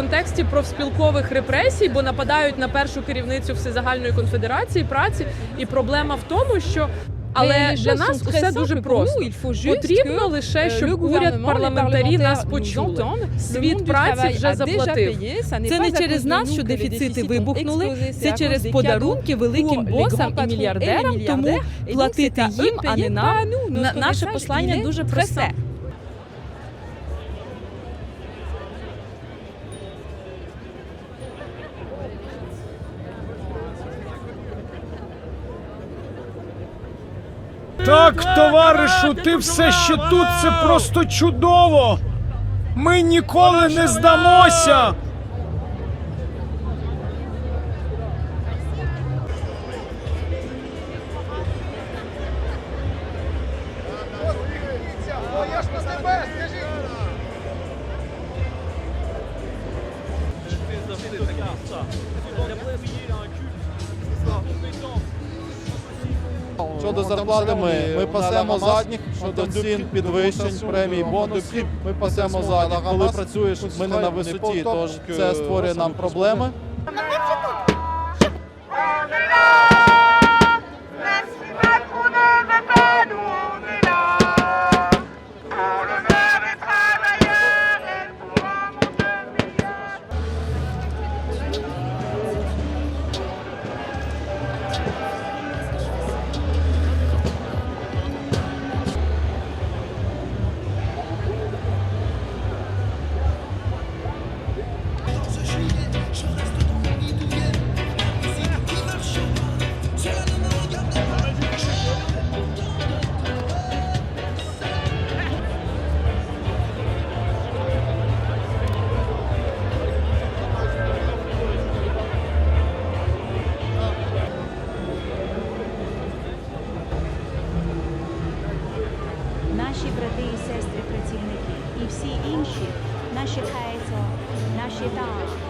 контексті профспілкових репресій, бо нападають на першу керівницю Всезагальної конфедерації праці. І проблема в тому, що але для нас усе дуже просто. Потрібно лише, щоб уряд парламентарі нас почули. Світ праці вже заплатив. Це не через нас, що дефіцити вибухнули. Це через подарунки великим босам і мільярдерам. Тому платити їм, а не нам. На- Наше послання дуже просте. Так, товаришу, ти все ще тут. Це просто чудово. Ми ніколи не здамося. Щодо зарплати, ми, ми пасемо задніх, щодо цін, підвищень, премій, бонусів, ми пасемо задніх. Коли працюєш, ми не на висоті, тож це створює нам проблеми. всі інші, наші хайцо, наші та.